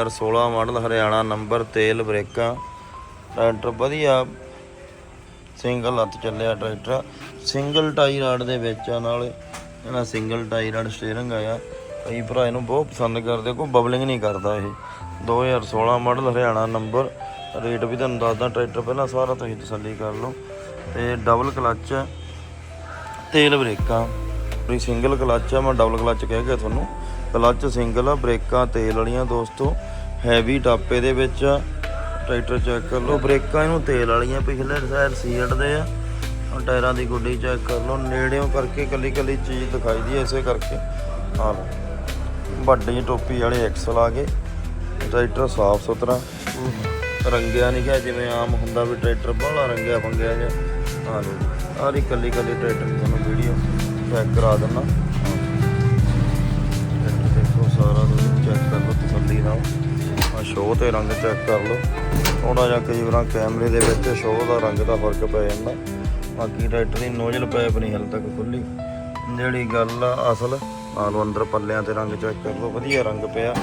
2016 model Haryana number ਤੇਲ ਬ੍ਰੇਕਾਂ। Tractor ਵਧੀਆ single ਹੱਥ ਚੱਲਿਆ ਟਰੈਕਟਰ। ਸਿੰਗਲ ਟਾਈ ਰਾਡ ਦੇ ਵਿੱਚ ਆ ਨਾਲ ਇਹਨਾਂ ਸਿੰਗਲ ਟਾਈ ਰਾਡ ਸਟੀਅਰਿੰਗ ਆਇਆ। ਕਈ ਭਰਾ ਇਹਨੂੰ ਬਹੁਤ ਪਸੰਦ ਕਰਦੇ ਕੋਈ ਬਬਲਿੰਗ ਨਹੀਂ ਕਰਦਾ ਇਹ। 2016 ਮਾਡਲ ਹਰਿਆਣਾ ਨੰਬਰ। ਰੇਟ ਵੀ ਤੁਹਾਨੂੰ ਦੱਸਦਾ, ਟਰੈਕਟਰ ਪਹਿਲਾਂ ਸਾਰਾ ਤੁਸੀਂ ਤਸੱਲੀ ਕਰ ਲਓ। ਤੇ ਡਬਲ ਕਲੱਚ ਤੇਲ ਬ੍ਰੇਕਾਂ। ਵੀ ਸਿੰਗਲ ਕਲੱਚ ਆ, ਮੈਂ ਡਬਲ ਕਲੱਚ ਕਹਿ ਗਿਆ ਤੁਹਾਨੂੰ। ਕਲੱਚ ਸਿੰਗਲ ਆ, ਬ੍ਰੇਕਾਂ, ਤੇਲ ਵਾਲੀਆਂ ਦੋਸਤੋ। ਹੈਵੀ ਟਾਪੇ ਦੇ ਵਿੱਚ ਆ ਟਰੈਕਟਰ ਚੈੱਕ ਕਰ ਲਓ। ਬ੍ਰੇਕਾਂ ਇਹਨੂੰ ਤੇਲ ਵਾਲੀਆਂ, ਪਿਛਲੇ ਸਾਈਡ ਸੀਟ ਦੇ ਆ। ਆਹ ਟਾਇਰਾਂ ਦੀ ਗੁੱਡੀ ਚੈੱਕ ਕਰ ਲਓ। ਨੇੜਿਓਂ ਕਰਕੇ ਕੱਲੀ ਕੱਲੀ ਚੀਜ਼ ਦਿਖਾਈ ਦੀ ਐ ਇਸੇ ਕਰਕੇ। ਆ ਲਓ। ਵੱਡੀ ਟੋਪੀ ਵਾਲੇ ਐਕਸਲ ਆ ਗਏ। ਟਰੈਕਟਰ ਸਾਫ਼ ਸੁਥਰਾ। ਰੰਗਿਆ ਨਹੀਂ ਗਿਆ, ਜਿਵੇਂ ਆਮ ਹੁੰਦਾ ਵੀ ਟਰੈਕਟਰ ਬਾਹਲਾ ਰੰਗਿਆ ਫੰਗਿਆ ਜਿਹਾ। ਆ ਲਓ ਸਾਰੀ ਕੱਲੀ ਕੱਲੀ ਟਰੈਕਟਰ ਦੀ ਤੁਹਾਨੂੰ ਵੀਡੀਓ ਚੈੱਕ ਕਰਾ ਦਿੰਦਾ। ਸ਼ੋਅ ਤੇ ਰੰਗ ਚੈੱਕ ਕਰ ਲਓ। ਥੋੜਾ ਜਿਹਾ ਕਈ ਵਾਰਾਂ ਕੈਮਰੇ ਦੇ ਵਿੱਚ ਸ਼ੋਅ ਦਾ ਰੰਗ ਦਾ ਫ਼ਰਕ ਪੈ ਜਾਂਦਾ। ਬਾਕੀ ਟਰੈਕਟਰ ਦੀ ਨੋਜ਼ਲ ਪੈਪ ਨਹੀਂ ਹਲ ਤੱਕ ਖੁੱਲੀ ਜਿਹੜੀ ਗੱਲ ਆ, ਅਸਲ ਨਾਲ ਅੰਦਰ ਪੱਲਿਆਂ ਤੇ ਰੰਗ ਚੈੱਕ ਕਰ ਲਓ, ਵਧੀਆ ਰੰਗ ਪਿਆ।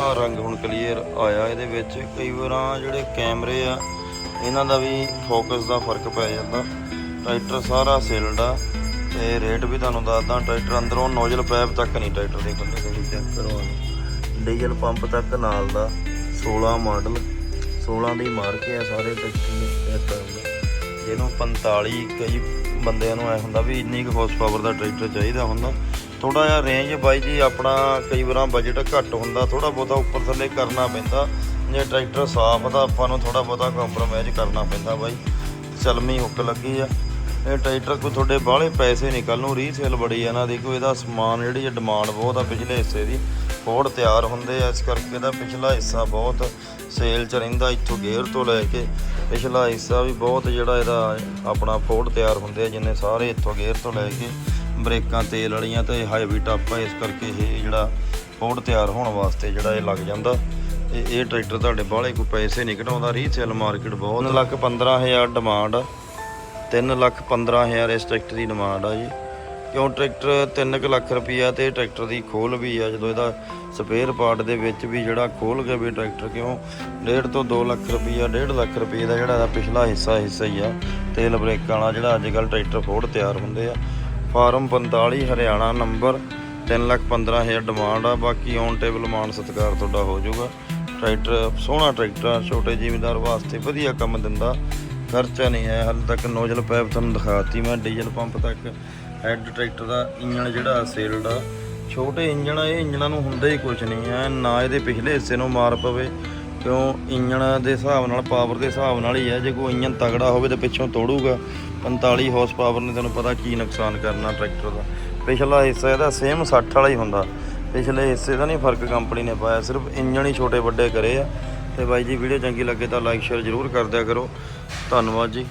ਆ ਰੰਗ ਹੁਣ ਕਲੀਅਰ ਆਇਆ ਇਹਦੇ ਵਿੱਚ। ਕਈ ਵਾਰ ਜਿਹੜੇ ਕੈਮਰੇ ਆ, ਇਹਨਾਂ ਦਾ ਵੀ ਫੋਕਸ ਦਾ ਫ਼ਰਕ ਪੈ ਜਾਂਦਾ। ਟਰੈਕਟਰ ਸਾਰਾ ਸਿਲਡ ਆ। ਤੇ ਰੇਟ ਵੀ ਤੁਹਾਨੂੰ ਦੱਸਦਾ, ਟਰੈਕਟਰ ਅੰਦਰੋਂ ਨੋਜ਼ਲ ਪੈਪ ਤੱਕ ਨਹੀਂ ਟਰੈਕਟਰ ਦੇ ਖੁੱਲੇ ਤੁਸੀਂ ਚੈੱਕ ਕਰੋ ਡੀਜ਼ਲ ਪੰਪ ਤੱਕ ਨਾਲ ਦਾ 16 ਮਾਡਲ 16 ਦੀ ਮਾਰਕ ਆ ਸਾਰੇ ਟਰੈਕਟਰ ਜਿਹਨੂੰ 45 ਕਈ ਬੰਦਿਆਂ ਨੂੰ ਐ ਹੁੰਦਾ ਵੀ ਇੰਨੀ ਕੁ ਹਾਰਸ ਪਾਵਰ ਦਾ ਟਰੈਕਟਰ ਚਾਹੀਦਾ ਹੁੰਦਾ। ਥੋੜਾ ਜਿਹਾ ਰੇਂਜ ਬਾਈ ਜੀ ਆਪਣਾ ਕਈ ਵਾਰਾਂ ਬਜਟ ਘੱਟ ਹੁੰਦਾ ਥੋੜਾ ਬਹੁਤਾ ਉੱਪਰ ਥੱਲੇ ਕਰਨਾ ਪੈਂਦਾ। ਜੇ ਟਰੈਕਟਰ ਸਾਫ਼ ਆ ਤਾਂ ਆਪਾਂ ਨੂੰ ਥੋੜਾ ਬਹੁਤਾ ਕੰਪਰੋਮਾਈਜ਼ ਕਰਨਾ ਪੈਂਦਾ ਬਾਈ। ਚਲਮੀ ਹੁੱਕ ਲੱਗੀ ਆ। ਇਹ ਟਰੈਕਟਰ ਕੋਈ ਤੁਹਾਡੇ ਬਾਹਲੇ ਪੈਸੇ ਨਹੀਂ ਕੱਲ ਨੂੰ ਰੀਸੇਲ ਬੜੀ ਆ ਇਹਨਾਂ ਦੀ ਕੋਈ ਇਹਦਾ ਸਮਾਨ ਜਿਹੜੀ ਡਿਮਾਂਡ ਬਹੁਤ ਆ ਪਿਛਲੇ ਹਿੱਸੇ ਦੀ ਫੋੜ ਤਿਆਰ ਹੁੰਦੇ ਆ, ਇਸ ਕਰਕੇ ਇਹਦਾ ਪਿਛਲਾ ਹਿੱਸਾ ਬਹੁਤ ਸੇਲ ਚ ਰਹਿੰਦਾ, ਇੱਥੋਂ ਗੇਅਰ ਤੋਂ ਲੈ ਕੇ ਪਿਛਲਾ ਹਿੱਸਾ ਵੀ ਬਹੁਤ ਜਿਹੜਾ ਇਹਦਾ ਆਪਣਾ ਫੋੜ ਤਿਆਰ ਹੁੰਦੇ ਆ, ਜਿੰਨੇ ਸਾਰੇ ਇੱਥੋਂ ਗੇਅਰ ਤੋਂ ਲੈ ਕੇ ਬ੍ਰੇਕਾਂ, ਤੇਲ ਵਾਲੀਆਂ ਤੇ ਹਾਈਵੀ ਟਾਪਾ ਇਸ ਕਰਕੇ ਇਹ ਜਿਹੜਾ ਫੋੜ ਤਿਆਰ ਹੋਣ ਵਾਸਤੇ ਜਿਹੜਾ ਇਹ ਲੱਗ ਜਾਂਦਾ। ਇਹ ਇਹ ਟਰੈਕਟਰ ਤੁਹਾਡੇ ਬਾਹਲੇ ਕੋਈ ਪੈਸੇ ਨਹੀਂ ਘਟਾਉਂਦਾ ਰੀਸੇਲ ਮਾਰਕੀਟ ਬਹੁਤ ਲੱਖ 15000 ਡਿਮਾਂਡ ਆ। 3 ਲੱਖ 15000 ਇਸ ਟਰੈਕਟਰ ਦੀ ਡਿਮਾਂਡ ਆ ਜੀ। ਕਿਉਂ ਟਰੈਕਟਰ 3 ਲੱਖ ਰੁਪਈਆ ਤੇ ਟਰੈਕਟਰ ਦੀ ਖੋਲ ਵੀ ਆ ਜਦੋਂ ਇਹਦਾ ਸਪੇਅਰ ਪਾਰਟ ਦੇ ਵਿੱਚ ਵੀ ਜਿਹੜਾ ਖੋਲ ਕੇ ਵੀ ਟਰੈਕਟਰ ਕਿਉਂ 1.5 ਤੋਂ 2 ਲੱਖ ਰੁਪਈਆ 1.5 ਲੱਖ ਰੁਪਈਏ ਦਾ ਜਿਹੜਾ ਇਹਦਾ ਪਿਛਲਾ ਹਿੱਸਾ ਹਿੱਸਾ ਹੀ ਆ। ਤੇਲ ਬ੍ਰੇਕਾਂ ਵਾਲਾ ਜਿਹੜਾ ਅੱਜ ਕੱਲ ਟਰੈਕਟਰ ਫੋੜ ਤਿਆਰ ਹੁੰਦੇ ਆ। Farm 45 Haryana number 3 lakh 15000 demand ਆ। ਬਾਕੀ ਔਨ ਟੇਬਲ ਮਾਨ ਸਤਿਕਾਰ ਤੁਹਾਡਾ ਹੋ ਜਾਊਗਾ। ਟਰੈਕਟਰ ਸੋਹਣਾ ਟਰੈਕਟਰ ਆ, ਛੋਟੇ ਜ਼ਿਮੀਂਦਾਰ ਵਾਸਤੇ ਵਧੀਆ ਕੰਮ ਦਿੰਦਾ। ਖਰਚਾ ਨਹੀਂ ਹੈ, ਹਾਲੇ ਤੱਕ ਨੋਜ਼ਲ ਪਾਈਪ ਤੁਹਾਨੂੰ ਦਿਖਾਤੀ, ਮੈਂ ਡੀਜ਼ਲ ਪੰਪ ਤੱਕ, ਹੈਡ ਟਰੈਕਟਰ ਦਾ ਇੰਜਣ ਜਿਹੜਾ ਸੇਲਡ ਆ, ਛੋਟੇ ਇੰਜਣ ਆ, ਇਹ ਇੰਜਣਾਂ ਨੂੰ ਹੁੰਦਾ ਹੀ ਕੁਝ ਨਹੀਂ ਹੈ, ਨਾ ਇਹਦੇ ਪਿਛਲੇ ਹਿੱਸੇ ਨੂੰ ਮਾਰ ਪਵੇ, ਕਿਉਂ ਇੰਜਣ ਦੇ ਹਿਸਾਬ ਨਾਲ ਪਾਵਰ ਦੇ ਹਿਸਾਬ ਨਾਲ ਹੀ ਹੈ, ਜੇ ਕੋਈ ਇੰਜਣ ਤਗੜਾ ਹੋਵੇ ਤਾਂ ਪਿੱਛੋਂ ਤੋੜੂਗਾ 45 ਹਾਰਸ ਪਾਵਰ ਨੇ ਤੁਹਾਨੂੰ ਪਤਾ ਕੀ ਨੁਕਸਾਨ ਕਰਨਾ ਟਰੈਕਟਰ ਦਾ, ਪਿਛਲਾ ਹਿੱਸਾ ਇਹਦਾ ਸੇਮ 60 ਵਾਲਾ ਹੀ ਹੁੰਦਾ, ਪਿਛਲੇ ਹਿੱਸੇ ਦਾ ਨਹੀਂ ਫ਼ਰਕ ਕੰਪਨੀ ਨੇ ਪਾਇਆ, ਸਿਰਫ ਇੰਜਣ ਹੀ ਛੋਟੇ ਵੱਡੇ ਕਰੇ ਆ ਤੇ ਬਾਈ ਜੀ ਵੀਡੀਓ ਚੰਗੀ ਲੱਗੇ ਤਾਂ ਲਾਈਕ ਸ਼ੇਅਰ ਜ਼ਰੂਰ ਕਰ ਦਿਆ ਕਰੋ। ਧੰਨਵਾਦ ਜੀ।